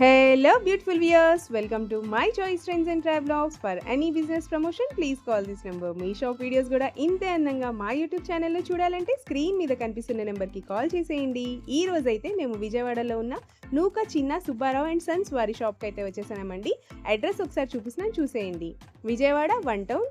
Hello beautiful viewers welcome to my choice trends and travelogues for any business promotion please call this number me shop videos కూడా ఇంతే అందంగా మా YouTube ఛానల్లో చూడాలంటే screen మీద కనిపిస్తున్న నెంబర్కి కాల్ చేసేయండి. ఈ రోజైతే మేము విజయవాడలో ఉన్న నూక చిన్న సుబ్బారావు అండ్ సన్స్ వారి షాప్కి అయితే వచ్చేసామండి. అడ్రస్ ఒకసారి చూపిస్తున్నాను చూసేయండి. Vijayawada one town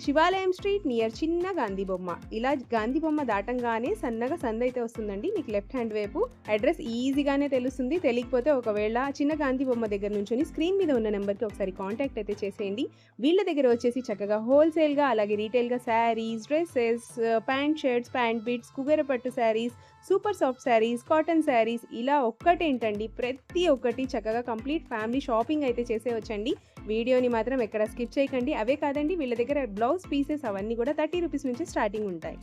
Shivalayam street near చిన్న గాంధీ బొమ్మ. ఇలా గాంధీ బొమ్మ దాటంగానే సన్నగా సంద అయితే వస్తుందండి. మీకు లెఫ్ట్ హ్యాండ్ వైపు అడ్రస్ ఈజీగానే తెలుస్తుంది. తెలియకపోతే ఒకవేళ చిన్న గాంధీ బొమ్మ దగ్గర నుంచి స్క్రీన్ మీద ఉన్న నెంబర్కి ఒకసారి కాంటాక్ట్ అయితే చేసేయండి. వీళ్ళ దగ్గర వచ్చేసి చక్కగా హోల్సేల్గా అలాగే రీటైల్గా sarees dresses pant shirts pant bits Kubera పట్టు sarees super soft sarees cotton sarees ఇలా ఒక్కటేంటండి? ప్రతి ఒక్కటి చక్కగా కంప్లీట్ ఫ్యామిలీ షాపింగ్ అయితే చేసేవచ్చండి వీడియోని మాత్రం ఎక్కడ స్కిప్ చేయకండి. అవే కాదండి వీళ్ళ దగ్గర బ్లౌజ్ పీసెస్ అవన్నీ కూడా థర్టీ రూపీస్ నుంచి స్టార్టింగ్ ఉంటాయి.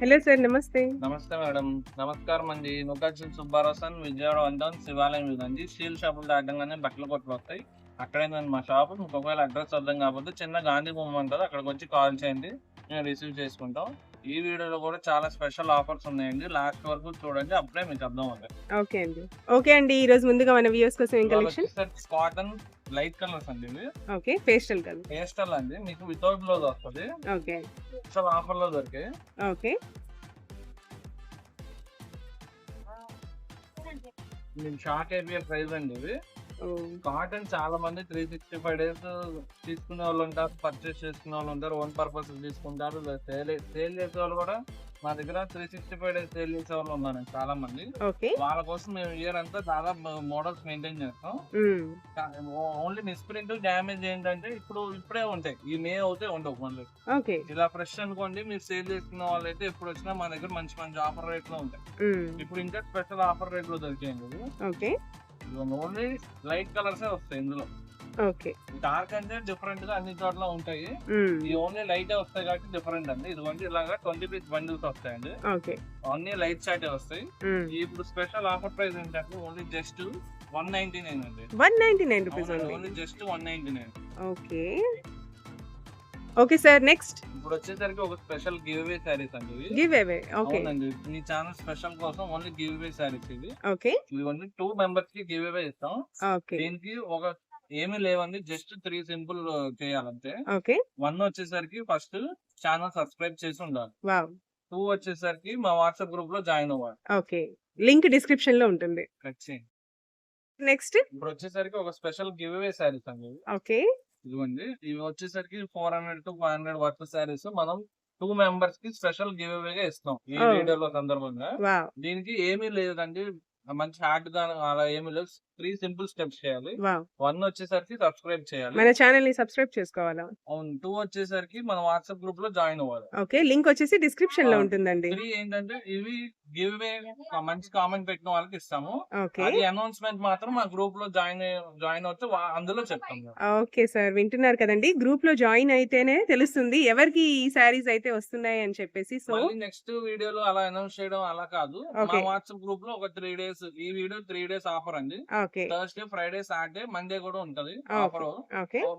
హలో సార్ నమస్తే. నమస్తే మేడం. నమస్కారం అండి. నుకాచి సుబ్బారావు సార్ విజయవాడ వందం శివాలయం ఇదండి స్టీల్ షాపులు దాటంగానే బట్టలు కొట్లు వస్తాయి అక్కడే నేను మా షాప్. మీకు ఒకవేళ అడ్రస్ అర్థం కాకపోతే చిన్న గాంధీ బొమ్మ ఉంటుంది. అక్కడికి వచ్చి కాల్ చేయండి. మేము రిసీవ్ చేసుకుంటాం. ఈ వీడియోలో కూడా చాలా స్పెషల్ ఆఫర్స్ ఉన్నాయండి. లాస్ట్ వరకు చూడండి అప్పుడే మీకు అర్థం అవుతుంది ఓకే అండి. ఓకే అండి ఈ రోజు ముందుగా మన వ్యూస్ కోసం ఏం కలెక్షన్? కాటన్ లైట్ కలర్స్ అండి ఇవి. ఓకే పేస్టల్ కలర్ పేస్టల్ అండి. మీకు వితౌట్ బ్లౌజ్ వస్తుంది. ఓకే. స్పెషల్ ఆఫర్లో దొరికాయి. ఓకే. మీకు షాక్ అయిపోయే ప్రైస్ అండి ఇవి. కాటన్ చాలా మంది త్రీ సిక్స్టీ ఫైవ్ డేస్ తీసుకునే వాళ్ళు ఉంటారు పర్చేస్ చేసుకునే వాళ్ళు ఉంటారు ఓన్ పర్పస్ తీసుకుంటారు. సేల్ సేల్ చేసే వాళ్ళు కూడా మా దగ్గర three sixty five days sale చేసే వాళ్ళు ఉన్నారు చాలా మంది. వాళ్ళ కోసం మేము ఇయర్ అంతా దాదాపు మోడల్స్ మెయింటైన్ చేస్తాం. ఓన్లీ మిస్ప్రింట్ డ్యామేజ్ ఏంటంటే ఇప్పుడు ఇప్పుడే ఉంటాయి. ఈ మే అవుతే ఉండవు మళ్ళీ. ఇలా ఫ్రెష్ అనుకోండి మీరు సేల్ చేసుకున్న వాళ్ళు అయితే ఎప్పుడు వచ్చినా మా దగ్గర మంచి మంచి ఆఫర్ రేట్లో ఉంటాయి. ఇప్పుడు ఇంకా స్పెషల్ ఆఫర్ రేట్లో దొరికాయండి ఓకే. ఓన్లీ లైట్ కలర్స్ వస్తాయి ఇందులో. ఓకే. డార్క్ అంటే డిఫరెంట్గా అన్ని చోట్ల ఉంటాయి. ఈ ఓన్లీ లైట్ వస్తాయి కాబట్టి డిఫరెంట్ అండి. ఇదిగోండి ఇలాగా ట్వంటీ పీస్ బండిల్స్ వస్తాయండి. అన్ని లైట్ షార్ట్ వస్తాయి. ఇప్పుడు స్పెషల్ ఆఫర్ ప్రైస్ ఏంటంటే only just one ninety nine అండి. One ninety nine rupees only only just one ninety nine okay. Okay sir next ఇప్పుడు వచ్చేసరికి ఒక స్పెషల్ గివ్ అవే శారీస్ అండి ఇవి. గివ్ అవే ఓకే అవునండి. మీ ఛానల్ స్పెషల్ కోసం ఓన్లీ గివ్ అవే శారీస్ ఇది ఓకే ఇవి ఓన్లీ టూ మెంబర్స్కి గివ్ అవే ఇస్తాం ఓకే దీనికి ఒక ఏమీ లేవండి జస్ట్ త్రీ సింపుల్ చేయాలంటే ఓకే వన్ వచ్చేసరికి ఫస్ట్ ఛానల్ సబ్స్క్రైబ్ చేసి ఉండాలి. వావ్ టూ వచ్చేసరికి మా వాట్సాప్ గ్రూప్లో జాయిన్ అవ్వాలి. ఓకే లింక్ డిస్క్రిప్షన్లో ఉంటుంది. నెక్స్ట్ ఇప్పుడు వచ్చేసరికి ఒక స్పెషల్ గివ్ అవే శారీస్ అండి ఇవి. ఓకే ఇదిగోండి. ఇవి వచ్చేసరికి four hundred to five hundred worth sarees మనం టూ మెంబర్స్కి స్పెషల్ గివ్ అవేగా ఇస్తాం ఈ. వీడియోలో సందర్భంగా. దీనికి ఏమీ లేదండి. మంచి హార్డ్గా అలా ఏమీ లేదు. త్రీ సింపుల్ స్టెప్స్ చేయాలి. వన్ వచ్చేసరికి సబ్స్క్రైబ్ చేయాలి. మన ఛానల్ని సబ్స్క్రైబ్ చేసుకోవాలా? అవును. టూ వచ్చేసరికి మన వాట్సాప్ గ్రూప్లో జాయిన్ అవ్వాలి. ఓకే. లింక్ వచ్చేసి డిస్క్రిప్షన్లో ఉంటుందండి. త్రీ ఏంటంటే ఇవి గివ్ అవే మంచి కామెంట్ పెట్టిన వాళ్ళకి ఇస్తాము. అది అనౌన్స్మెంట్ మాత్రం మా గ్రూప్లో జాయిన్ జాయిన్ అవుతే వా- అందులో చెప్తాం ఓకే సార్. వింటున్నారు కదండి. గ్రూప్లో జాయిన్ అయితేనే తెలుస్తుంది ఎవరికి ఈ శారీస్ అయితే వస్తున్నాయి అని చెప్పేసి. సో నెక్స్ట్ వీడియోలో అలా అనౌన్స్ చేయడం అలా కాదు. మా. వాట్సాప్ గ్రూప్లో ఒక త్రీ డేస్ ఈ వీడియో త్రీ డేస్ ఆఫర్ అండి. థర్స్డే ఫ్రైడే సాటర్డే మండే కూడా ఉంటది. ఆఫర్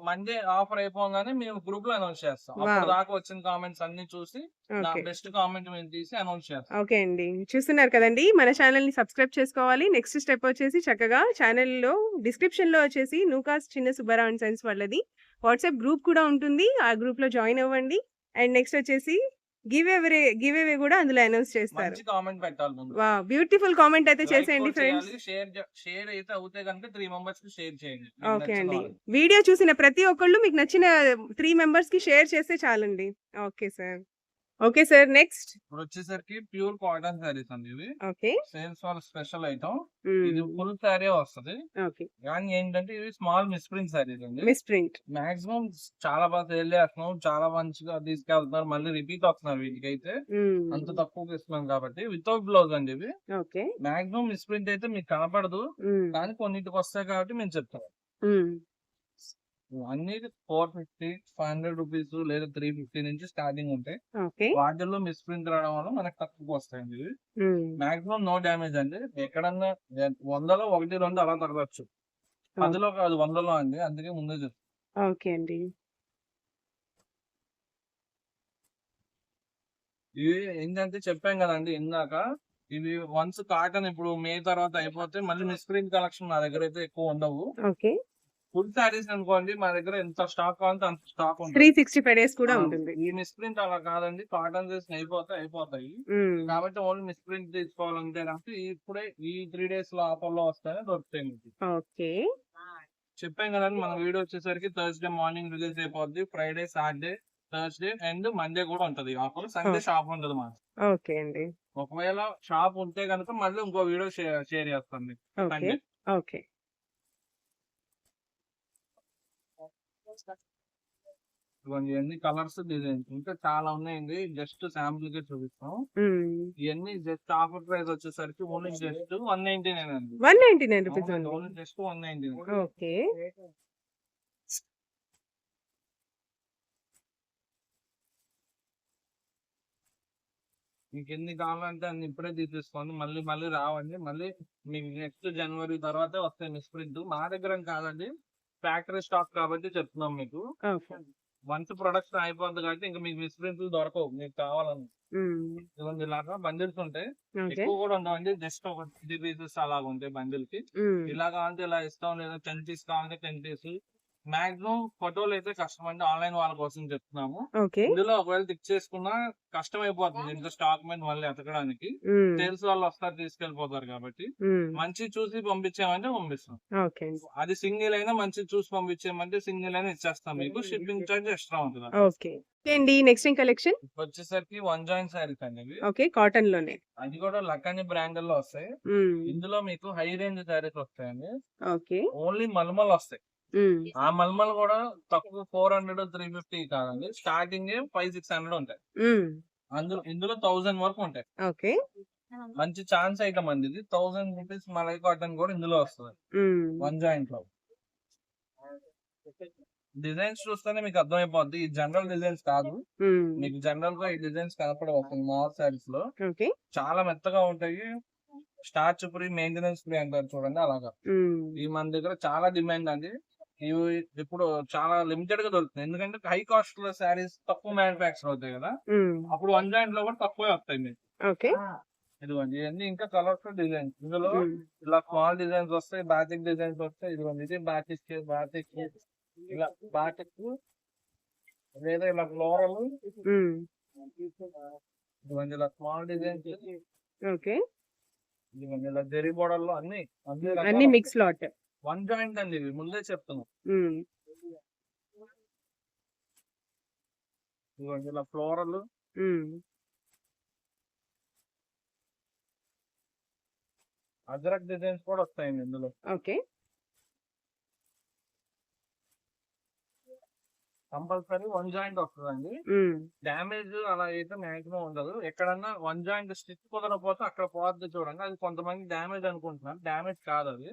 మండే ఆఫర్ అయిపోగానే మేము గ్రూప్లో అనౌన్స్ చేస్తాం. అప్పుడు దాకా వచ్చిన కామెంట్స్ అన్ని చూసి బెస్ట్ కామెంట్ మేము తీసి అనౌన్స్ చేస్తాం. ఓకే అండి. చూస్తున్నారు కదండి మన ఛానల్ని సబ్స్క్రైబ్ చేసుకోవాలి. నెక్స్ట్ స్టెప్ వచ్చేసి చక్కగా ఛానల్లో డిస్క్రిప్షన్లో వచ్చేసి నూకాస్ చిన్న సుబ్బారావు అండ్ సైన్స్ వాళ్ళది. వాట్సాప్ గ్రూప్ కూడా ఉంటుంది. ఆ గ్రూప్లో జాయిన్ అవ్వండి. అండ్ నెక్స్ట్ వచ్చేసి గివ్ ఎవే గివ్ అవే కూడా అందులో అనౌన్స్ చేస్తారు. మంచి కామెంట్ పెట్టాలి ముందు. వా బ్యూటిఫుల్ కామెంట్ అయితే చేసేయండి ఫ్రెండ్స్. షేర్ షేర్ అయితే అవుతే కనుక త్రీ మెంబర్స్కి షేర్ చేయండి. ఓకే అండి. వీడియో చూసిన ప్రతి ఒక్కళ్ళు మీకు నచ్చిన త్రీ మెంబర్స్కి షేర్ చేస్తే చాలండి. Okay sir. Okay sir next. ఇప్పుడు వచ్చేసరికి ప్యూర్ కాటన్ సారీస్ అండి ఇవి. ఓకే. సేల్స్ వాళ్ళ స్పెషల్ ఐటమ్. ఇది ఫుల్ సారీ వస్తది. ఓకే. కానీ ఏంటంటే ఇవి స్మాల్ మిస్ప్రింట్ సారీస్ అండి. Miss print. మాక్సిమం చాలా బాగా సేల్ చేస్తున్నాం. చాలా మంచిగా తీసుకెళ్తున్నారు. మళ్ళీ రిపీట్ వస్తున్నారు వీటికి అయితే అంత తక్కువకి ఇస్తున్నాం కాబట్టి వితౌట్ బ్లౌజ్ అండి ఇవి. ఓకే. మాక్సిమం మిస్ప్రింట్ అయితే మీకు కనపడదు. కానీ కొన్నిటికి వస్తాయి కాబట్టి మేము చెప్తాం. అన్ని four fifty five hundred rupees లేదా త్రీ ఫిఫ్టీ నుంచి స్టార్టింగ్ ఉంటాయి వాటిల్లో మిస్ప్రింట్ రావడం వల్ల మనకు తక్కువ వస్తాయండి. మాక్సిమం నో డ్యామేజ్ అండి. ఎక్కడన్నా వందలో ఒకటి రెండు అలా తగ్గచ్చు. పదిలో కాదు వందలో అండి. అందుకే ముందే చెప్తాను ఓకే అండి. ఇవి ఏంటంటే చెప్పాం కదండి ఇందాక. ఇవి వన్స్ కాటన్ ఇప్పుడు మే తర్వాత అయిపోతే మళ్ళీ మిస్ప్రింట్ కలెక్షన్ మా దగ్గర అయితే ఎక్కువ ఉండవు. ఫుల్ శారీస్ అనుకోండి మా దగ్గర ఎంత స్టాక్ కావాలంటే అంత స్టాక్ త్రీ ఉంటుంది సిక్స్టీ ఫైవ్ డేస్ కూడా ఉంటుంది. ఈ మిస్ప్రింట్ అలా కాదండి కాటన్ చేసిన అయిపోతాయి. అయిపోతాయి కాబట్టి ఓన్లీ మిస్ప్రింట్ తీసుకోవాలంటే నాకు ఇప్పుడే ఈ త్రీ డేస్లో ఆఫర్లో వస్తాయని దొరుకుతాయి మీకు. ఓకే. చెప్పాం కదండి మన వీడియో వచ్చేసరికి థర్స్డే మార్నింగ్ రిలీజ్ అయిపోద్ది Friday Saturday Thursday and Monday కూడా ఉంటది ఆఫర్ సండే షాప్ ఉంటది మా ఓకే అండి. ఒకవేళ షాప్ ఉంటే కనుక మళ్ళీ ఇంకో వీడియో షేర్ చేస్తాను ఓకే సండే ఓకే ఇవన్నీ కలర్స్ డిజైన్స్ ఇంకా చాలా ఉన్నాయండి. జస్ట్ శాంపుల్గా చూపిస్తాం. ఇవన్నీ జస్ట్ ఆఫర్ ప్రైస్ వచ్చేసరికి only just one ninety nine అండి. One ninety nine rupees only just one ninety nine okay. మీకు ఎన్ని కావాలంటే అన్ని ఇప్పుడే తీసేసుకోండి. మళ్ళీ మళ్ళీ రావండి. మళ్ళీ మీకు నెక్స్ట్ జనవరి తర్వాత వస్తాయి మిస్ ప్రింట్ మా దగ్గర కాదండి. ఫ్యాక్టరీ స్టాక్ కాబట్టి చెప్తున్నాం మీకు. వన్స్ ప్రొడక్షన్ అయిపోద్ది కాబట్టి ఇంకా మీకు మిస్ ప్రింట్లు దొరకవు. మీకు కావాలని. ఇదిగోండి ఇలాగా బండిల్స్ ఉంటాయి. ఎక్కువ కూడా ఉండవండి జస్ట్ ఒక త్రీ పీసెస్ అలాగ ఉంటాయి బండిల్కి ఇలా కావాలంటే ఇలా ఇస్తాం లేదా టెన్ పీస్ కావాలంటే టెన్ పీస్ మాక్సిమం ఫోటోలు అయితే కష్టం అంటే ఆన్లైన్ వాళ్ళ కోసం చెప్తున్నాము. ఇందులో ఒకవేళ టిక్ చేసుకున్నా కష్టం అయిపోతుంది ఇంత స్టాక్ మీద మళ్ళీ ఎతకడానికి. సేల్స్ వాళ్ళు వస్తారు తీసుకెళ్ళిపోతారు కాబట్టి. మంచి చూసి పంపించామంటే పంపిస్తాం. అది సింగిల్ అయినా మంచి చూసి పంపించామంటే సింగిల్ అయినా ఇచ్చేస్తాం మీకు. షిప్పింగ్ చార్జ్ ఎక్స్ట్రా ఉంటుంది. ఓకే. ఓకే అండి. Next collection? వచ్చేసరికి వన్ జాయింట్ శారీస్ అండి ఓకే. కాటన్లోనే అది కూడా లక్కని బ్రాండ్లో వస్తాయి ఇందులో మీకు హై రేంజ్ శారీస్ వస్తాయండి. ఓకే. ఓన్లీ మల్మల్ వస్తాయి. ఆ మల్మల్ కూడా తక్కువ ఫోర్ హండ్రెడ్ త్రీ ఫిఫ్టీ కాదండి. స్టార్టింగ్ ఫైవ్ సిక్స్ హండ్రెడ్ ఉంటాయి. అందులో ఇందులో థౌసండ్ వరకు ఉంటాయి. ఓకే. మంచి ఛాన్స్ ఐటమ్ అండి ఇది. థౌసండ్ రూపీస్ మలై కాటన్ కూడా ఇందులో వస్తుంది. వన్ జాయింట్లో. డిజైన్స్ చూస్తేనే మీకు అర్థమైపోద్ది. ఈ జనరల్ డిజైన్స్ కాదు. మీకు జనరల్గా ఈ డిజైన్స్ కనపడవు మాల్ శారీస్లో చాలా మెత్తగా ఉంటాయి. స్టార్చ్ ఫ్రీ మెయింటెనెన్స్ ఫ్రీ అంటారు చూడండి అలాగా. ఈ మన దగ్గర చాలా డిమాండ్ అండి. ఇవి ఇప్పుడు చాలా లిమిటెడ్గా దొరుకుతుంది ఎందుకంటే హై కాస్ట్లో శారీస్ తక్కువ మ్యానుఫాక్చర్ అవుతాయి కదా. అప్పుడు వన్ జాయింట్లో కూడా తక్కువే వస్తాయి మీకు. ఓకే. ఇదిగోండి ఇవన్నీ ఇంకా కలర్ఫుల్ డిజైన్స్ ఇందులో ఇలా స్మాల్ డిజైన్స్ వస్తాయి బాటిక్ డిజైన్స్ వస్తాయి. ఇదిగోండి ఇది బాటిక్ బాటిక్ ఇలా బాటిక్ లేదా ఇలా ఫ్లోరల్ ఇదిగోండి ఇలా స్మాల్ డిజైన్స్ ఓకే. ఇదిగోండి ఇలా జెరీ బోర్డర్లో అన్ని అన్ని మిక్స్ లాట్ వన్ జాయింట్ అండి ఇవి ముందే చెప్తున్నాం. ఇలా ఫ్లోరల్. అజరక్ డిజైన్స్ కూడా వస్తాయండి ఇందులో. ఓకే. కంపల్సరీ వన్ జాయింట్ వస్తుందండి. ఉమ్, డ్యామేజ్ అలా అయితే మాక్సిమం ఉండదు. ఎక్కడన్నా వన్ జాయింట్ స్టిచ్ కుదరకపోతే అక్కడ పోద్ది చూడండి. అది కొంతమంది డ్యామేజ్ అనుకుంటున్నారు. డ్యామేజ్ కాదు అది.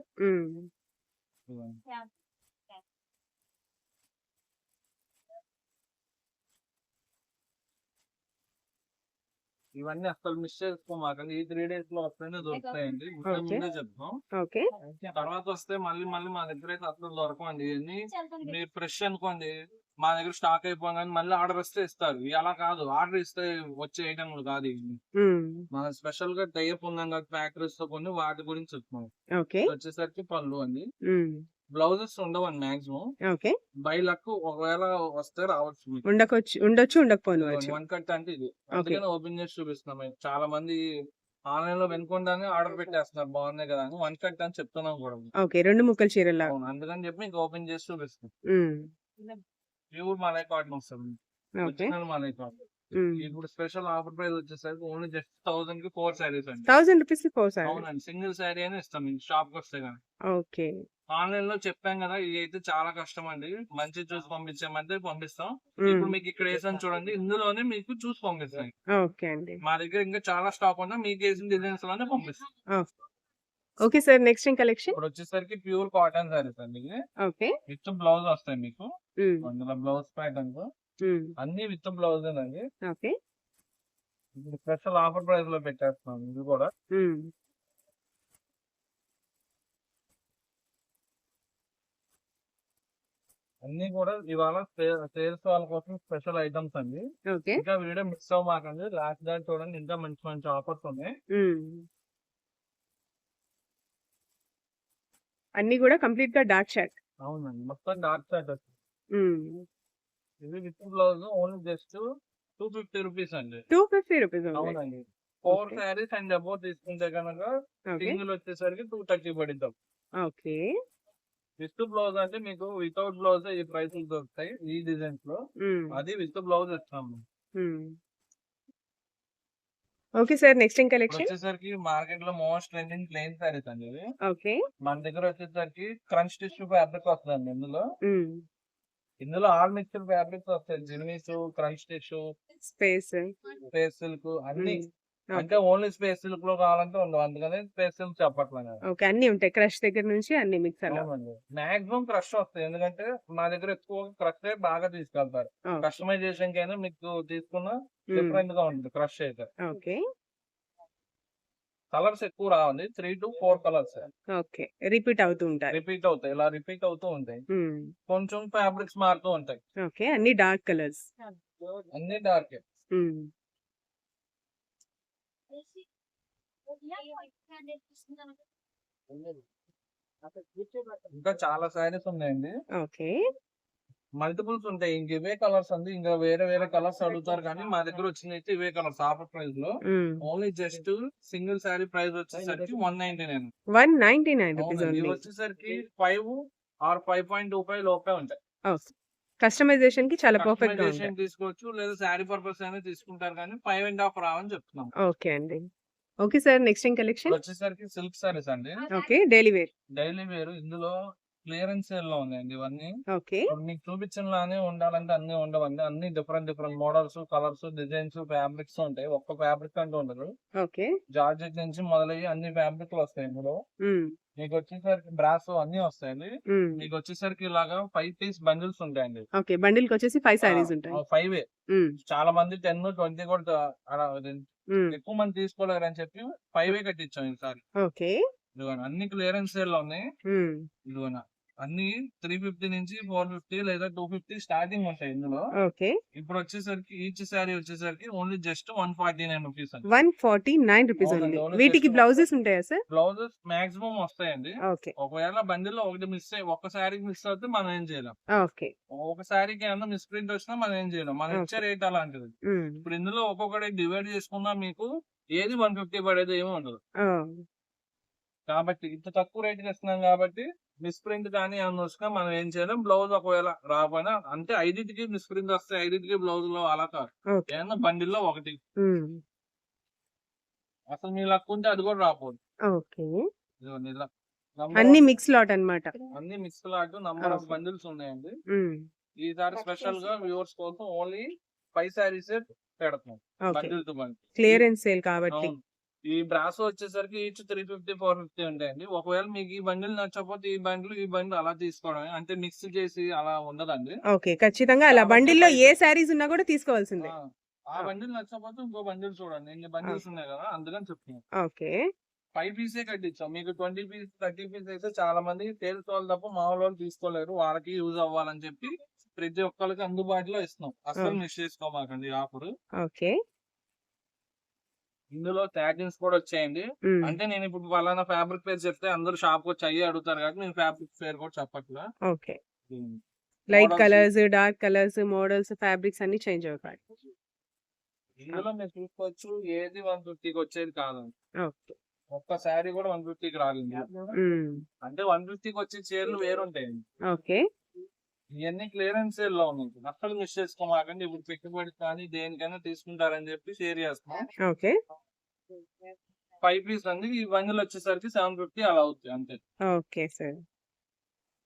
ఇవన్నీ అసలు మిస్ చేసుకోమాకండి ఈ త్రీ డేస్లో వస్తేనే దొరుకుతాయండి. ముందే చెప్తాం. ఓకే తర్వాత వస్తే మళ్ళీ మళ్ళీ మా దగ్గర అయితే అసలు దొరకవండి. ఇవన్నీ మీరు ఫ్రెష్ అనుకోండి. మా దగ్గర స్టాక్ అయిపోగానే మళ్ళీ ఆర్డర్ ఇస్తే ఇస్తారు. అలా కాదు. ఆర్డర్ ఇస్తే వచ్చే ఐటమ్లు కాదు ఇవి. మన స్పెషల్గా టైప్ ఉన్నాం కదా ఫ్యాక్టరీస్తో కొన్ని వాటి గురించి చెప్తున్నాం. వచ్చేసరికి పళ్ళు అండి. బ్లౌజెస్ ఉండవండి మాక్సిమం ఓకే. బై లక్ ఒకవేళ వస్తే రావచ్చు మీకు. ఉండకొచ్చు ఉండొచ్చు ఉండకపోవచ్చు వన్ కట్ అంటే ఇది. అందుకని ఓపెన్ చేసి చూపిస్తున్నాం. చాలా మంది ఆన్లైన్లో వెనుకుండానే ఆర్డర్ పెట్టేస్తున్నారు. బాగున్నాయి కదా అని. వన్ కట్ అని చెప్తున్నాం కూడా. ఓకే. రెండు ముక్కలు చీరలా అందుకని చెప్పి ఇంకా ఓపెన్ చేసి చూపిస్తాం ఉమ్, ప్యూర్ మలై కాటన్ వస్తుంది. ఒరిజినల్ మలై కాటన్. ఇప్పుడు స్పెషల్ ఆఫర్ ప్రైస్ వచ్చేసరికి ఓన్లీ జస్ట్ థౌసండ్కి ఫోర్ శారీస్ అండి. థౌసండ్ రూపీస్ ఫోర్ సార్ అవునండి. సింగిల్ శారీ అని ఇస్తాం షాప్కి వస్తే కానీ ఓకే. ఆన్లైన్లో చెప్పాం కదా ఇది అయితే చాలా కష్టం అండి. మంచి చూసి పంపించామంటే పంపిస్తాం. ఇప్పుడు మీకు ఇక్కడ వేసాను చూడండి ఇందులోనే మీకు చూసి పంపిస్తాం. ఓకే అండి. మా దగ్గర ఇంకా చాలా స్టాక్ ఉన్నా మీకు వేసిన డిజైన్స్లోనే పంపిస్తాం. ఓకే సార్ నెక్స్ట్ ఏం కలెక్షన్? ఇప్పుడు వచ్చేసరికి ప్యూర్ కాటన్ శారీస్ అండి. ఓకే. విత్ బ్లౌజ్ వస్తాయి మీకు. అందులో బ్లౌజ్ ప్యాటర్న్స్ ఉమ్, అన్ని విత్ బ్లౌజ్ అండి ఓకే స్పెషల్ ఆఫర్ ప్రైస్లో పెట్టేస్తున్నాం ఇది కూడా. అన్ని కూడా ఇవాళ సేల్స్ వాళ్ళ కోసం స్పెషల్ ఐటమ్స్ అండి. ఇంకా వీడియో మిస్ అవ్వమాకండి. లాస్ట్ దాకా చూడండి. ఇంకా మంచి మంచి ఆఫర్స్ ఉన్నాయి. అన్ని కూడా కంప్లీట్గా డార్క్ షర్ట్ అవునండి. మొత్తం డార్క్ వచ్చింది ఇది with blouse only just two fifty rupees అండి. టూ ఫిఫ్టీ రూపీస్ అవునండి. ఫోర్. శారీస్ అండ్ అబౌట్ తీసుకుంటే కనుక సింగిల్ వచ్చేసరికి టూ థర్టీ పడిద్దాం. ఓకే. విత్ బ్లౌజ్ అంటే మీకు వితౌట్ బ్లౌజ్ ఈ ప్రైస్ దొరుకుతాయి ఈ డిజైన్స్లో అది విత్ బ్లౌజ్ ఇస్తాము. ఓకే సార్ నెక్స్ట్ ఇప్పుడు కలెక్షన్? వచ్చేసరికి మార్కెట్లో మోస్ట్ ట్రెండింగ్ ప్లెయిన్ శారీస్ అండి ఓకే. మన దగ్గర వచ్చేసరికి క్రంచ్ టిష్యూ ఫ్యాబ్రిక్ వస్తుందండి ఇందులో. ఇందులో ఆల్ మిక్స్డ్ ఫ్యాబ్రిక్స్ వస్తాయి. జిన్వీస్ crunch tissue space. Space silk అన్ని అంటే ఓన్లీ స్పేస్ సిల్క్లో కావాలంటే ఉండవు. అందుకని స్పేస్ సిల్క్ చెప్పట్లేదు ఓకే. అన్ని ఉంటాయి. క్రష్ దగ్గర నుంచి అన్ని మిక్స్ మాక్సిమం క్రష్ వస్తాయి. ఎందుకంటే మా దగ్గర ఎక్కువ క్రష్ బాగా తీసుకెళ్తారు. కస్టమైజేషన్ కైనా మీకు తీసుకున్న డిఫరెంట్గా ఉంటుంది క్రష్ అయితే. ఓకే. కలర్స్ ఎక్కువ రావండి. Three to four colours. Okay. Repeat అవుతూ ఉంటాయి. రిపీట్ అవుతాయి. ఇలా రిపీట్ అవుతూ ఉంటాయి. కొంచెం ఫ్యాబ్రిక్స్ మారుతూ ఉంటాయి. ఓకే. అన్ని డార్క్ కలర్స్. అన్ని డార్క్. ఇంకా చాలా శారీస్ ఉన్నాయండి. ఓకే. మల్టిపుల్స్ ఉంటాయి. ఇంక ఇవే కలర్స్ అండి. ఇంకా వేరే వేరే కలర్స్ అడుగుతారు కానీ మా దగ్గర వచ్చింది అయితే ఇవే కలర్స్ ఆఫర్ ప్రైస్లో. Only just single saree price వచ్చేసరికి one ninety nine. One ninety nine rupees only వచ్చేసరికి five or five point two five లోపే ఉంటాయి. కస్టమైజేషన్కి చాలా పర్ఫెక్ట్ తీసుకోవచ్చు. లేదా శారీ పర్పస్ అయినా తీసుకుంటారు కానీ ఫైవ్ అండ్ హాఫ్ రావని చెప్తున్నాం. ఓకే అండి. ఓకే సార్ నెక్స్ట్ ఏం కలెక్షన్? వచ్చేసరికి సిల్క్ సారీస్ అండి. Okay daily wear. డైలీ వేరు. ఇందులో క్లియరెన్స్ సేల్లో ఉన్నాయండి ఇవన్నీ. ఓకే. మీకు చూపించిన లానే ఉండాలంటే అన్ని ఉండవండి. అన్ని different different models colours designs fabrics ఉంటాయి. ఒక్క ఫ్యాబ్రిక్ అంటూ ఉండదు. ఓకే. జార్జెట్ నుంచి మొదలయ్యి అన్ని ఫ్యాబ్రిక్లు వస్తాయి ఇందులో. మీకు వచ్చేసరికి బ్రాస్ అన్ని వస్తాయండి. మీకు వచ్చేసరికి ఇలాగా ఫైవ్ పీస్ బండిల్స్ ఉంటాయండి. ఓకే బండిల్ వచ్చేసి ఫైవ్ సారీస్ ఉంటాయి. ఫైవ్. చాలా మంది టెన్ ట్వంటీ కూడా ఎక్కువ మంది తీసుకోలేరు అని చెప్పి ఫైవ్ కట్టించాం ఈసారి. ఓకే. అన్ని క్లియరెన్స్ సేల్లో ఉన్నాయి. ఇదిగోన అన్ని త్రీ ఫిఫ్టీ నుంచి ఫోర్ ఫిఫ్టీ లేదా టూ ఫిఫ్టీ స్టార్టింగ్ ఉంటాయి ఇందులో. ఓకే. ఇప్పుడు వచ్చేసరికి ఈచ్ శారీ వచ్చేసరికి only just one forty nine rupees one forty nine rupees only వీటికి బ్లౌజెస్ ఉంటాయా సార్? బ్లౌజెస్ మాక్సిమం వస్తాయండి. ఓకే. ఒకవేళ బండిలో ఒకటి మిస్ అయ్యి ఒక్క శారీకి మిస్ అవుతే మనం ఏం చేయలేం. ఓకే. ఒక శారీకి ఏమన్నా మిస్ ప్రింట్ వచ్చినా మనం ఏం చేయలేం. మనం ఇచ్చే రేట్ అలాంటిది. ఇప్పుడు ఇందులో ఒక్కొక్కటి డివైడ్ చేసుకున్నా మీకు ఏది వన్ ఫిఫ్టీ పడేది ఏమీ ఉండదు. కాబట్టి ఇంత తక్కువ రేట్ ఇస్తున్నాం కాబట్టి మిస్ ప్రింట్ కానీ ఏమన్నా వచ్చినా మనం ఏం చేయలేం? బ్లౌజ్ ఒకవేళ రాకపోయినా అంటే ఐదింటికి మిస్ ప్రింట్ వస్తే ఐదింటికి బ్లౌజ్లో అలా కాదు. ఓకే. ఏమన్నా బండిల్లో ఒకటి. అసలు మీ లక్ ఉంటే అది కూడా రాపోదు అన్ని మిక్స్ లాట్ అన్నమాట. అన్ని mix lot number of. Bundles ఉన్నాయండి. ఈసారి స్పెషల్గా వ్యూవర్స్ కోసం ఓన్లీ ఫైవ్ శారీస్ పెడతాం bundle to bundle clearance sale కాబట్టి. ఈ బ్రాస్ వచ్చేసరికి each three fifty four fifty ఉంటాయండి ఒకవేళ మీకు ఈ బండిల్ నచ్చకపోతే ఈ బండిల్ ఈ బండిల్ అలా తీసుకోవడం అంటే మిక్స్ చేసి అలా ఉండదండి. ఓకే ఖచ్చితంగా అలా బండిల్లో ఏ శారీస్ ఉన్నా కూడా తీసుకోవాల్సిందే. ఆ, బండిల్ నచ్చకపోతే ఇంకో బండిల్ చూడండి. ఇన్ని బండిల్స్ ఉన్నాయి కదా అందుకని చెప్తున్నాను ఓకే. ఫైవ్ పీసే కట్టించాం. మీకు ట్వంటీ పీస్ థర్టీ పీస్ అయితే చాలా మంది సేల్స్ వాళ్ళు తప్ప మామూలు వాళ్ళు తీసుకోలేరు. వాళ్ళకి యూజ్ అవ్వాలని చెప్పి ప్రతి ఒక్కరికి అందుబాటులో ఇస్తున్నాం. అసలు. మిస్ చేసుకోమాకండి ఆఫర్ ఓకే. ఇందులో ట్యాగింగ్స్ కూడా వచ్చాయండి. అంటే నేను ఇప్పుడు పలానా ఫ్యాబ్రిక్ పేరు చెప్తే అందరూ షాప్ వచ్చి అయ్యి అడుగుతారు కాబట్టి నేను ఫ్యాబ్రిక్ పేరు కూడా చెప్పట్లా. Okay. Light colours dark colours models fabrics అన్ని చేంజ్ అవుతాయి. ఇందులో మీరు చూసుకోవచ్చు ఏది వన్ ఫిఫ్టీకి వచ్చేది కాదండి. ఓకే. ఒక్క శారీ కూడా వన్ ఫిఫ్టీకి రాలేదు. అంటే వన్ ఫిఫ్టీకి వచ్చే చీరలు వేరుంటాయండి ఓకే. ఇవన్నీ క్లియరెన్స్ సేల్లో ఉన్నాయి. అసలు మిస్ చేసుకోమాకండి. ఇప్పుడు పెట్టుబడి కానీ దేనికైనా తీసుకుంటారని చెప్పి షేర్ చేస్తున్నాం ఓకే. ఫైవ్ పీస్ అండి ఈ బండిల్ వచ్చేసరికి సెవెన్ ఫిఫ్టీ అలా అవుతుంది అంతే. Okay sir.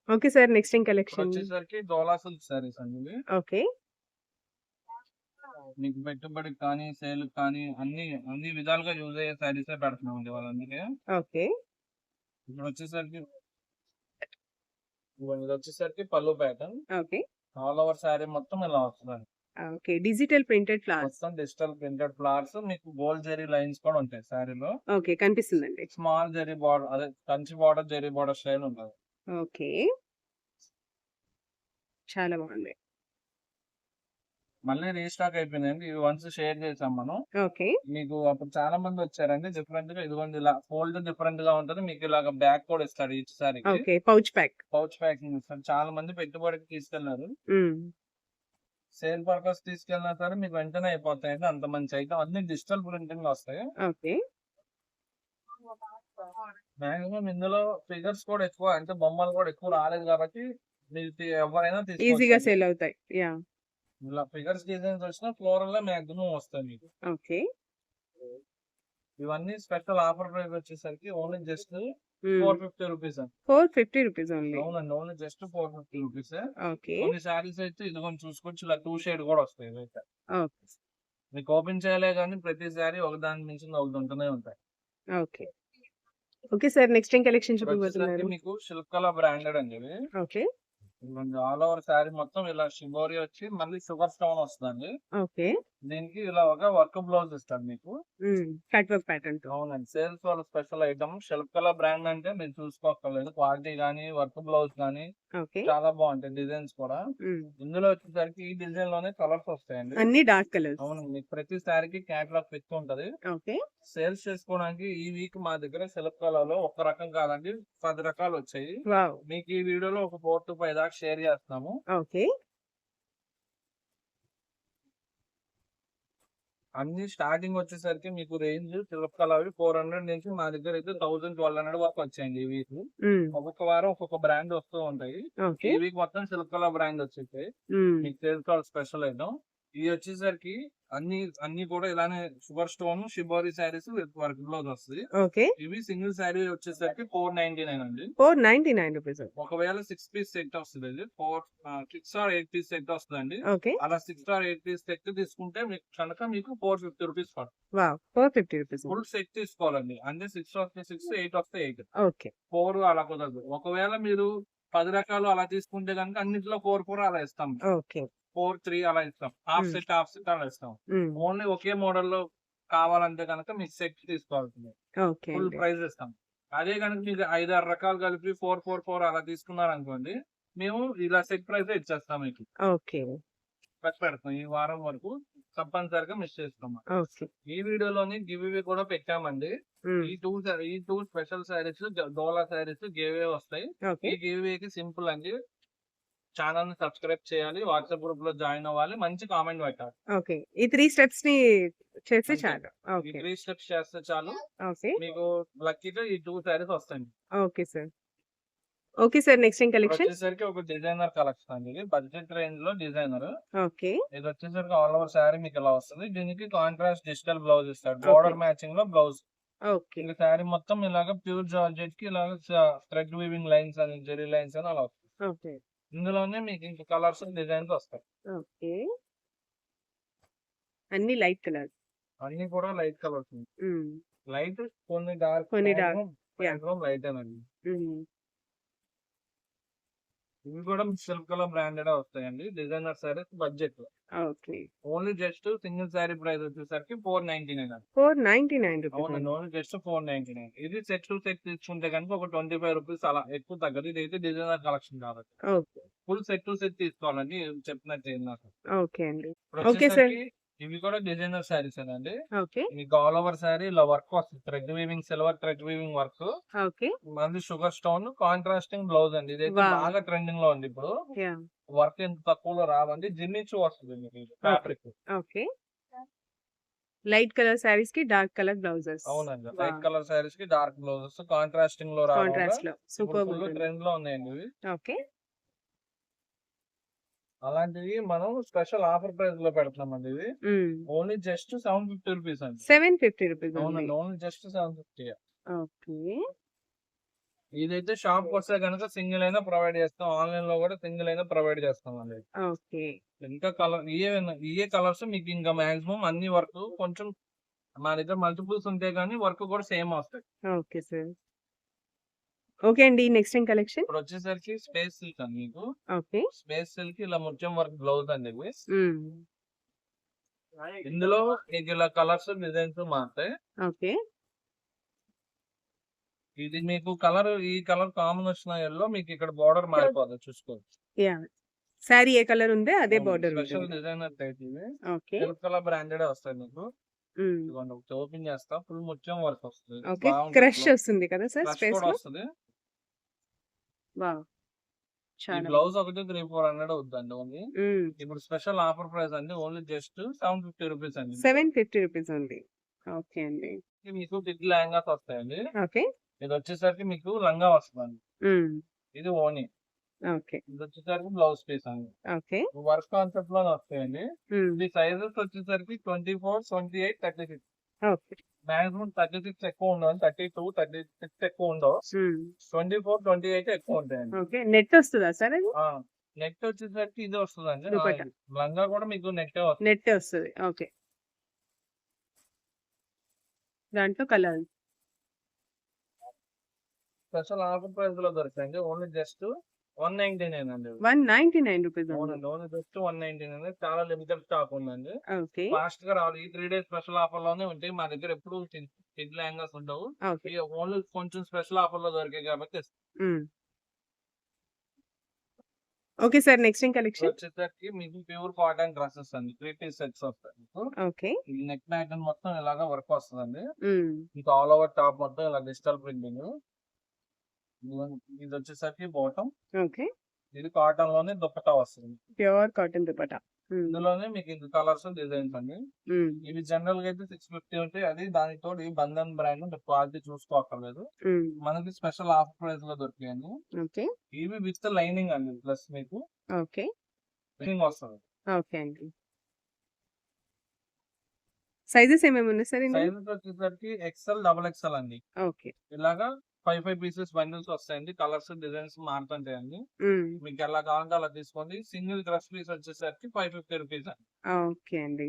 Okay sir next ఇప్పుడు కలెక్షన్ వచ్చేసరికి డోలా సిల్క్ శారీస్ అండి. ఓకే. మీకు పెట్టుబడి కానీ సేల్ కానీ అన్ని అన్ని విధాలుగా యూజ్ అయ్యే శారీసే పెడుతున్నాం అండి వాళ్ళందరికీ. ఓకే. ఇప్పుడు వచ్చేసరికి వచ్చేసరికి పళ్ళు pattern okay. All over saree మొత్తం ఇలా వస్తుంది ఓకే. డిజిటల్ ప్రింటెడ్ ఫ్లవర్స్ మొత్తం డిజిటల్ ప్రింటెడ్ ఫ్లవర్స్ మీకు గోల్డ్ జెరీ లైన్స్ కూడా ఉంటాయి శారీలో. ఓకే కనిపిస్తుందండి. స్మాల్ జెరీ బార్డర్ అదే Kanchi border zari border style ఉంటుంది. ఓకే. చాలా బాగుంది. మళ్ళీ రీస్టాక్ అయిపోయిందండి. ఇవి వన్స్ షేర్ చేసాం మనం. ఓకే. మీకు అప్పుడు చాలా మంది వచ్చారండి. డిఫరెంట్గా ఇదిగోండి ఇలా ఫోల్డ్ డిఫరెంట్గా ఉంటది. మీకు ఇలాగ బ్యాగ్ కూడా ఇస్తాడు each saree okay pouch pack pouch packing ఇస్తాడు చాలా మంది పెట్టుబడికి తీసుకెళ్ళారు. సేల్ పర్పస్ తీసుకెళ్ళినా సరే మీకు వెంటనే అయిపోతాయండి. అంత మంచి ఐటమ్ అన్ని డిజిటల్ ప్రింటింగ్లో వస్తాయి. ఓకే. మాక్సిమం ఇందులో ఫిగర్స్ కూడా ఎక్కువ అంటే బొమ్మలు కూడా ఎక్కువ రాలేదు కాబట్టి మీరు ఎవరైనా ఈజీగా సేల్ అవుతాయి. యా. ఇలా ఫిగర్స్ డిజైన్స్ వచ్చినా ఫ్లోరల్లో మాక్సిమం వస్తాయి మీకు. ఓకే. ఇవన్నీ స్పెషల్ ఆఫర్ ప్రైస్ వచ్చేసరికి only just four fifty rupees? Four fifty rupees only అవునండి only just four fifty rupees. Okay. కొన్ని శారీస్ అయితే ఇదిగోని చూసుకోవచ్చు ఇలా టూ షేడ్ కూడా వస్తాయి ఇవైతే. ఓకే. మీకు ఓపెన్ చేయలే కానీ ప్రతి శారీ ఒకదాని మించి ఒకటి ఉంటూనే ఉంటాయి. ఓకే. ఓకే సార్ నెక్స్ట్ ఏం కలెక్షన్ చూపిపోతున్నారు మీకు సిల్క్ కలర్ బ్రాండెడ్ అండి ఓకే. ఆల్ ఓవర్ శారీ మొత్తం ఇలా షిబోరి వచ్చి మళ్ళీ షుగర్ స్టోన్ వస్తుందండి. ఓకే. దీనికి ఇలా ఒక వర్క్ బ్లౌజ్ ఇస్తాడు మీకు. కట్ వర్క్ ప్యాటర్న్ అవునండి. సేల్స్ వాళ్ళ special item shelf colour brand అంటే మీరు చూసుకోక్కర్లేదు. క్వాలిటీ కానీ వర్క్ బ్లౌజ్ కానీ ఓకే. చాలా బాగుంటాయి డిజైన్స్ కూడా. ఇందులో వచ్చేసరికి ఈ డిజైన్లోనే కలర్స్ వస్తాయండి. అన్ని డార్క్ కలర్స్. అవునండి. మీకు ప్రతి శారీకి క్యాటలాగ్ పెట్టి ఉంటది. ఓకే. సేల్స్ చేసుకోవడానికి ఈ వీక్ మా దగ్గర సెలెక్ట్ కలర్లో ఒక రకం కాదండి పది రకాలు వచ్చాయి. మీకు ఈ వీడియోలో ఒక ఫోర్ టు ఫైవ్ దాకా షేర్ చేస్తాము ఓకే. అన్ని స్టార్టింగ్ వచ్చేసరికి మీకు range silk colour four hundred నుంచి మా దగ్గర అయితే థౌసండ్ ట్వెల్వ్ హండ్రెడ్ వరకు వచ్చాయండి ఈ వీక్ ఒక్కొక్క వారం ఒక్కొక్క బ్రాండ్ వస్తూ ఉంటాయి. ఈ వీక్ మొత్తం సిల్క్ కలర్ బ్రాండ్ వచ్చేసాయి మీకు తెలుసుకోవాలి స్పెషల్ ఐటమ్ ఇది వచ్చేసరికి అన్ని అన్ని కూడా ఇలానే sugar stone shibori sarees with work blouse వస్తుంది. ఓకే. ఇవి సింగిల్ శారీ వచ్చేసరికి ఫోర్ నైన్టీ నైన్ అండి. Four ninety nine rupees. ఒకవేళ సిక్స్ పీస్ సెట్ వస్తుంది ఇది four six or eight piece set వస్తుందండి. ఓకే. అలా six or eight piece set తీసుకుంటే మీకు కనుక మీకు ఫోర్ ఫిఫ్టీ రూపీస్ పడుతుంది. Four fifty rupees. Full set తీసుకోవాలండి. అంటే సిక్స్ వస్తే సిక్స్ ఎయిట్ వస్తే ఎయిట్. ఓకే. ఫోర్ అలా కుదరదు. ఒకవేళ మీరు పది రకాలు అలా తీసుకుంటే కనుక అన్నింటిలో ఫోర్ ఫోర్ అలా ఇస్తాం ఓకే. ఫోర్ త్రీ అలా ఇస్తాం. హాఫ్. సెట్ హాఫ్ సెట్ అలా ఇస్తాం. ఓన్లీ ఒకే మోడల్లో కావాలంటే కనుక మీకు సెట్ తీసుకోవాల్సింది. ఫుల్ ప్రైస్ ఇస్తాం. అదే కనుక మీకు ఐదు ఆరు రకాలు కలిపి ఫోర్ ఫోర్ ఫోర్ అలా తీసుకున్నారు అనుకోండి మేము ఇలా సెట్ ప్రైస్ ఇచ్చేస్తాం మీకు. ఓకే. పెడతాం. ఈ వారం వరకు తప్పనిసరిగా మిస్ చేస్తాం ఈ వీడియోలోని గివ్ ఇవి కూడా పెట్టామండి. ఈ టూ ఈ two special sarees Dola sarees give వస్తాయి. ఈ గివ్కి సింపుల్ అండి. ఛానల్ని సబ్స్క్రైబ్ చేయాలి వాట్సాప్ గ్రూప్లో జాయిన్ అవ్వాలి మంచి కామెంట్ పెట్టాలి. ఓకే. ఈ త్రీ స్టెప్స్ని చేస్తే. చాలు. ఈ ఓకే. త్రీ స్టెప్స్ చేస్తే చాలు. ఓకే. మీకు లక్కీగా ఈ టూ శారీస్ వస్తాయి okay sir. Okay sir next ఏం కలెక్షన్? వచ్చేసరికి ఒక డిజైనర్ కలెక్షన్ అండి ఇది. బడ్జెట్ రేంజ్లో డిజైనర్. ఓకే. ఇది వచ్చేసరికి ఆల్ ఓవర్ శారీ మీకు ఇలా వస్తుంది. దీనికి కాంట్రాస్ట్ డిజిటల్ బ్లౌజ్ ఇస్తాడు బోర్డర్ మ్యాచింగ్లో బ్లౌజ్. ఓకే. ఇంకా శారీ మొత్తం ఇలాగ ప్యూర్ జార్జెట్కి ఇలాగ థ్రెడ్ వీవింగ్ లైన్స్ అని జెరీ లైన్స్ అని అలా వస్తుంది. ఓకే. ఇందులోనే మీకు ఇంకా కలర్స్ డిజైన్స్ వస్తాయి. ఓకే. అన్ని లైట్ కలర్ అన్ని కూడా లైట్ కలర్స్. లైట్ కొన్ని డార్క్ కొన్ని yeah. లైట్ అండి ఇవి కూడా సిల్క్ కలర్ బ్రాండెడ్ వస్తాయండి. Designer sarees budget okay. Only just single saree price వచ్చేసరికి four ninety nine four ninety nine అవునండి only just four ninety nine ఇది సెట్ టు సెట్ తీసుకుంటే కనుక ఒక ట్వంటీ ఫైవ్ రూపీస్ అలా ఎక్కువ తగ్గదు. ఇది అయితే డిజైనర్ కలెక్షన్ కాబట్టి. Okay. Full set to set తీసుకోవాలండి. చెప్పినట్టు నాకు ఓకే అండి. sir. వచ్చేసరికి ఇవి కూడా డిజైనర్ శారీస్ అండి ఓకే. మీకు ఆల్ ఓవర్ శారీ ఇలా వర్క్ వస్తుంది. Thread weaving silver thread weaving work. Okay. Sugar stone contrasting blouse అండి. ఇది. బాగా ట్రెండింగ్లో ఉంది ఇప్పుడు. వర్క్ ఎంత తక్కువలో రావండి. జిమ్మిచ్చు వస్తుంది మీకు ఫ్యాబ్రిక్. ఓకే. లైట్ కలర్ సారీస్కి డార్క్ కలర్ బ్లౌజెస్. అవునండి. లైట్ కలర్ శారీస్కి డార్క్ బ్లౌజెస్ కాంట్రాస్టింగ్లో కాంట్రాస్ట్లో సూపర్ ట్రెండ్లో ఉన్నాయండి ఓకే. అలాంటివి మనం స్పెషల్ ఆఫర్ ప్రైస్లో పెడుతున్నామండి ఇవి only just seven fifty rupees అండి. సెవెన్ ఫిఫ్టీ రూపీస్ అవునండి only just seven fifty okay. ఇదైతే షాప్ వస్తే కనుక సింగిల్ అయినా ప్రొవైడ్ చేస్తాం. ఆన్లైన్లో కూడా సింగిల్ అయినా ప్రొవైడ్ చేస్తాం అండి ఓకే. ఇంకా కలర్ ఇయే ఇయే కలర్స్ మీకు ఇంకా మాక్సిమం అన్ని వర్క్ కొంచెం మా దగ్గర మల్టిపుల్స్ ఉంటాయి కానీ వర్క్ కూడా సేమ్ వస్తాయి. Okay sir. ఓకే అండి నెక్స్ట్ ఏం కలెక్షన్? ఇప్పుడు వచ్చేసరికి స్పేస్ సిల్క్ అండి మీకు. ఓకే. స్పేస్ సిల్క్ ఇలా ముత్యం వర్క్ బ్లౌజ్ అండి ఇవి ఇందులో మీకు ఇలా కలర్స్ డిజైన్స్ మారుతాయి. ఓకే. ఇది మీకు కలర్ ఈ కలర్ కాంబినేషన్ ఎల్లో మీకు ఇక్కడ బార్డర్ మారిపోతుంది చూసుకోవచ్చు. యా. శారీ ఏ కలర్ ఉందో అదే బార్డర్ స్పెషల్ డిజైనర్ టైప్ ఇది. ఓకే. కలర్ బ్రాండెడ్ వస్తాయి మీకు. ఓపెన్ చేస్తా ఫుల్ ముత్యం వర్క్ వస్తుంది. క్రష్. వస్తుంది కదా సార్ స్పేస్ వస్తుంది. వావ్! ఈ చాలా బ్లౌజ్ ఒకటి త్రీ ఫోర్ హండ్రెడ్ అవుతుందండి ఓన్లీ. ఇప్పుడు స్పెషల్ ఆఫర్ ప్రైస్ అండి. Only just seven fifty rupees అండి. సెవెన్ ఫిఫ్టీ రూపీస్ ఉంది ఓకే అండి. ఇది మీకు కిడ్ లెహంగాస్ వస్తాయండి. ఓకే. ఇది వచ్చేసరికి మీకు లంగా వస్తుంది ఉమ్. ఇది ఓని. ఓకే. ఇది వచ్చేసరికి బ్లౌజ్ పీస్ అండి. ఓకే. వర్క్ కాన్సెప్ట్లోనే వస్తాయండి. ఇది సైజెస్ వచ్చేసరికి twenty four twenty eight thirty six. Okay. Maximum thirty six ఎక్కువ ఉండవు థర్టీ టూ థర్టీ సిక్స్ ఎక్కువ ఉండవు. ట్వంటీ ఫోర్ ట్వంటీ ఎయిట్ ఎక్కువ ఉంటాయండి ఓకే నెట్ వస్తుందా సార్ నెట్ వచ్చేసరికి ఇది దుపట్టా. ఆ, లంగా కూడా మీకు నెట్ వస్తుంది. నెట్ వస్తుంది. ఓకే దాంట్లో కలర్ స్పెషల్ ఆఫర్ ప్రైస్లో దొరుకుతాయండి. Only just one ninety nine అండి one ninety nine rupees just one ninety nine. చాలా లిమిటెడ్ స్టాక్ ఉందండి. ఓకే. ఫాస్ట్గా రావాలి. ఈ త్రీ డేస్ స్పెషల్ ఆఫర్లోనే ఉంటాయి. మా దగ్గర ఎప్పుడు కిడ్ లెహంగాస్ ఉండవు. ఓన్లీ కొంచెం స్పెషల్ ఆఫర్లో దొరికాయి కాబట్టి okay sir next in collection? వచ్చేసరికి మీకు ప్యూర్ కాటన్ డ్రెస్సెస్ అండి. త్రీ పీస్ సెట్స్ వస్తాయి మీకు. ఓకే. ఈ నెక్ ప్యాటర్న్ మొత్తం ఇలాగా వర్క్ వస్తుందండి. ఇంకా ఆల్ ఓవర్ టాప్ మొత్తం ఇలా డిజిటల్ ప్రింటింగ్. ఇది వచ్చేసరికి బాటమ్. ఓకే. ఇది కాటన్లోనే దుప్పటా వస్తుంది. ప్యూర్ కాటన్ దుపట్టా ఇందులోనే మీకు ఇది కలర్స్ డిజైన్స్ అండి. ఇవి జనరల్గా అయితే సిక్స్ ఫిఫ్టీ ఉంటాయి అది దానితో బంధన్ బ్రాండ్ క్వాలిటీ చూసుకోక్కర్లేదు. మనకి స్పెషల్ ఆఫర్ ప్రైస్లో దొరికాయండి. ఓకే. ఇవి విత్ లైనింగ్ అండి ప్లస్ మీకు. ఓకే. లైనింగ్ వస్తుంది. ఓకే అండి. సైజెస్ ఏమేమి ఉన్నాయి సార్ సైజెస్ వచ్చేసరికి ఎక్సెల్ డబల్ ఎక్సెల్ అండి. ఓకే. ఇలాగా ఫైవ్ ఫైవ్ పీసెస్ బండిల్స్ వస్తాయండి. కలర్స్ డిజైన్స్ మారుతుంటాయండి మీకు ఎలా కావాలంటే అలా తీసుకోండి. సింగిల్ డ్రెస్ పీస్ వచ్చేసరికి ఫైవ్ ఫిఫ్టీ రూపీస్ ఓకే అండి.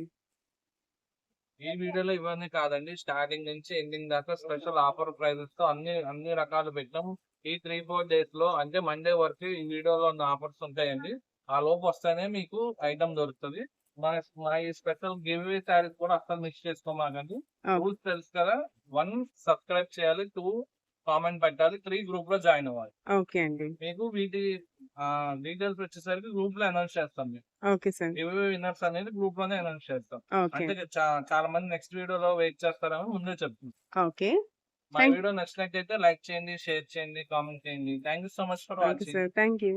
ఈ వీడియోలో ఇవన్నీ కాదండి. స్టార్టింగ్ నుంచి ఎండింగ్ దాకా స్పెషల్ ఆఫర్ ప్రైజెస్తో అన్ని అన్ని రకాలు పెట్టాం. ఈ త్రీ ఫోర్ డేస్లో అంటే మండే వరకు ఈ వీడియోలో ఉన్న ఆఫర్స్ ఉంటాయండి. ఆ లోపు వస్తేనే మీకు ఐటమ్ దొరుకుతుంది. మన మా ఈ స్పెషల్ గివ్ అవే శారీస్ కూడా అస్సలు మిక్స్ చేసుకోమాకండి. రూల్స్ తెలుసు కదా? వన్ సబ్స్క్రైబ్ చేయాలి. టూ కామెంట్ పెట్టాలి. త్రీ గ్రూప్లో జాయిన్ అవ్వాలి. ఓకే అండి. మీకు వీటి డీటెయిల్స్ వచ్చేసరికి గ్రూప్లో అనౌన్స్ చేస్తాం మేము. Okay sir. గివ్ విన్నర్స్ అనేది గ్రూప్లోనే అనౌన్స్ చేస్తాం. అంటే చాలా మంది నెక్స్ట్ వీడియోలో వెయిట్ చేస్తారని ముందే చెప్తుంది ఓకే. మా వీడియో నచ్చినట్టయితే లైక్ చేయండి షేర్ చేయండి కామెంట్ చేయండి. Thank you so much for watching sir thank you